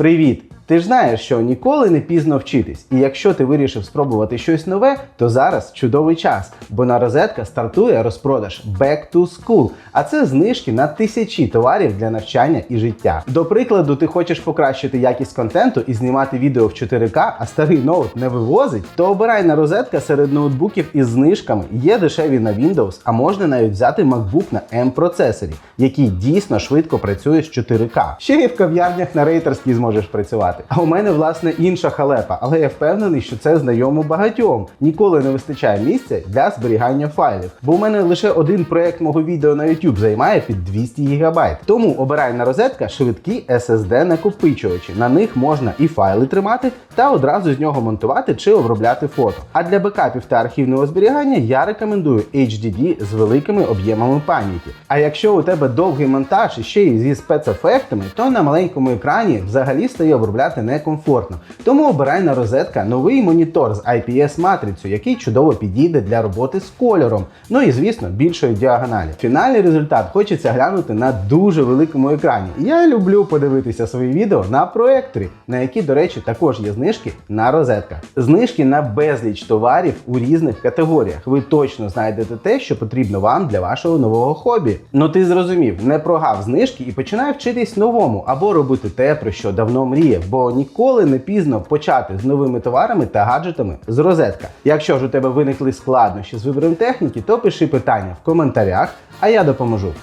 Привіт! Ти ж знаєш, що ніколи не пізно вчитись, і якщо ти вирішив спробувати щось нове, то зараз чудовий час, бо на розетка стартує розпродаж Back to School, а це знижки на тисячі товарів для навчання і життя. До прикладу, ти хочеш покращити якість контенту і знімати відео в 4К, а старий ноут не вивозить, то обирай на розетка серед ноутбуків із знижками. Є дешеві на Windows, а можна навіть взяти MacBook на M процесорі, який дійсно швидко працює з 4К. Ще й в кав'ярнях на рейтерській зможеш працювати. А у мене власне інша халепа, але я впевнений, що це знайомо багатьом. Ніколи не вистачає місця для зберігання файлів, бо у мене лише один проект мого відео на YouTube займає під 200 ГБ. Тому обирай на розетка швидкі SSD накопичувачі. На них можна і файли тримати, та одразу з нього монтувати чи обробляти фото. А для бекапів та архівного зберігання я рекомендую HDD з великими об'ємами пам'яті. А якщо у тебе довгий монтаж і ще й зі спецефектами, то на маленькому екрані взагалі стає обробляти некомфортно. Тому обирай на розетка новий монітор з IPS матрицею, який чудово підійде для роботи з кольором. Ну і звісно, більшої діагоналі. Фінальний результат хочеться глянути на дуже великому екрані. Я люблю подивитися свої відео на проекторі, на які, до речі, також є знижки на розетках. Знижки на безліч товарів у різних категоріях. Ви точно знайдете те, що потрібно вам для вашого нового хобі. Ну ти зрозумів, не прогав знижки і починай вчитись новому або робити те, про що давно мріяв, бо ніколи не пізно почати з новими товарами та гаджетами з розетка. Якщо ж у тебе виникли складнощі з вибором техніки, то пиши питання в коментарях, а я допоможу.